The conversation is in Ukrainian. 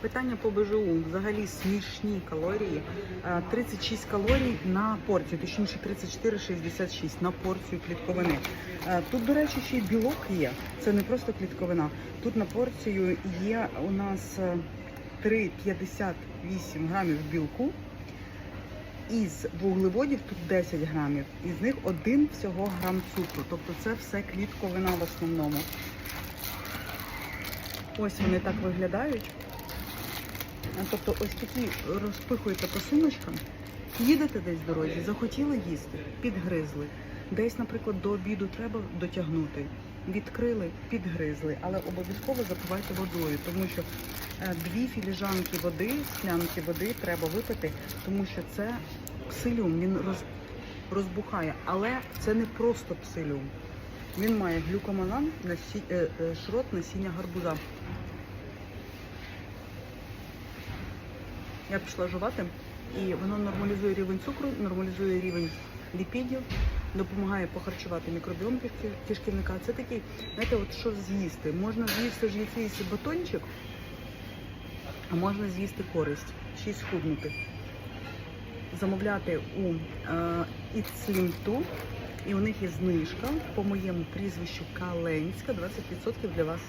Питання по БЖУ. Взагалі смішні калорії. Е, 36 калорій на порцію, точніше 34,66 на порцію клітковини. Е, Тут, до речі, ще й білок є. Це не просто клітковина. Тут на порцію є у нас е, 3,58 грамів білку. Із вуглеводів тут 10 грамів, із них один всього грам цукру. Тобто це все клітковина в основному. Ось вони так виглядають. Тобто ось такі розпихуєте по сумочкам, їдете десь в дорозі, захотіли їсти, підгризли. Десь, наприклад, до обіду треба дотягнути. Відкрили, підгризли, але обов'язково запивайте водою, тому що е, дві філіжанки води, склянки води треба випити, тому що це псилюм, він роз, розбухає, але це не просто псилюм. Він має глюкоманан, е, е, шрот насіння гарбуза. Я пішла жувати, і воно нормалізує рівень цукру, нормалізує рівень ліпідів, допомагає похарчувати мікробіом кишківника. Це такий, знаєте, от що з'їсти. Можна з'їсти ж якийсь батончик, а можна з'їсти користь, ще й. Замовляти у е, 2, і у них є знижка по моєму прізвищу Каленська, 20% для вас